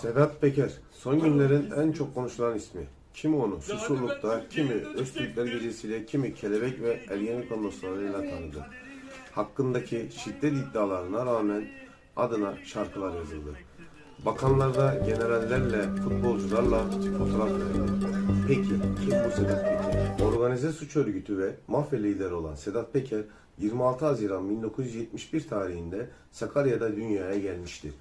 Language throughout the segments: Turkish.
Sedat Peker, son günlerin en çok konuşulan ismi. Kimi onu Susurluk'ta, kimi Öztürkler Gecesi'yle, kimi Kelebek ve Ergenekon dostlarıyla tanıdı. Hakkındaki şiddet iddialarına rağmen adına şarkılar yazıldı. Bakanlarda generallerle, futbolcularla fotoğraf verildi. Peki kim bu Sedat Peker? Organize suç örgütü ve mafya lideri olan Sedat Peker 26 Haziran 1971 tarihinde Sakarya'da dünyaya gelmiştir.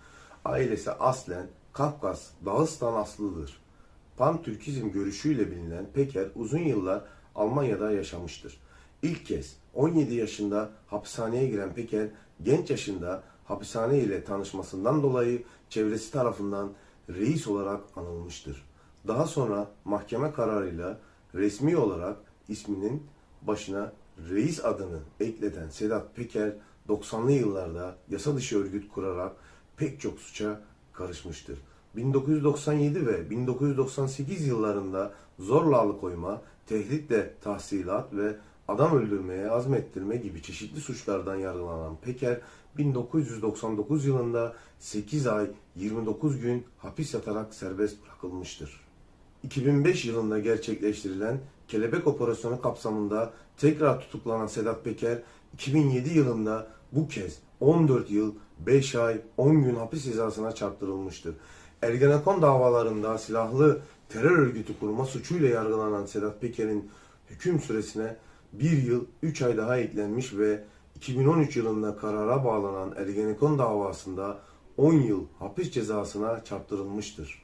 Ailesi aslen Kafkas, Dağıstan aslıdır. Pan-Türkizm görüşüyle bilinen Peker uzun yıllar Almanya'da yaşamıştır. İlk kez 17 yaşında hapishaneye giren Peker, genç yaşında hapishane ile tanışmasından dolayı çevresi tarafından reis olarak anılmıştır. Daha sonra mahkeme kararıyla resmi olarak isminin başına reis adını ekleten Sedat Peker 90'lı yıllarda yasa dışı örgüt kurarak pek çok suça karışmıştır. 1997 ve 1998 yıllarında zorla alıkoyma, tehditle tahsilat ve adam öldürmeye azmettirme gibi çeşitli suçlardan yargılanan Peker 1999 yılında 8 ay 29 gün hapis yatarak serbest bırakılmıştır. 2005 yılında gerçekleştirilen Kelebek Operasyonu kapsamında tekrar tutuklanan Sedat Peker 2007 yılında bu kez 14 yıl 5 ay 10 gün hapis cezasına çarptırılmıştır. Ergenekon davalarında silahlı terör örgütü kurma suçuyla yargılanan Sedat Peker'in hüküm süresine 1 yıl 3 ay daha eklenmiş ve 2013 yılında karara bağlanan Ergenekon davasında 10 yıl hapis cezasına çarptırılmıştır.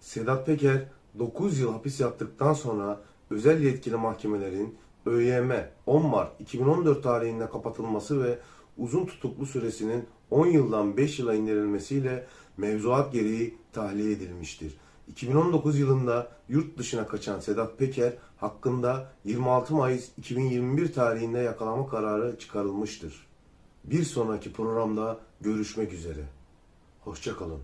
Sedat Peker 9 yıl hapis yattıktan sonra özel yetkili mahkemelerin ÖYM 10 Mart 2014 tarihinde kapatılması ve uzun tutuklu süresinin 10 yıldan 5 yıla indirilmesiyle mevzuat gereği tahliye edilmiştir. 2019 yılında yurt dışına kaçan Sedat Peker hakkında 26 Mayıs 2021 tarihinde yakalama kararı çıkarılmıştır. Bir sonraki programda görüşmek üzere. Hoşçakalın.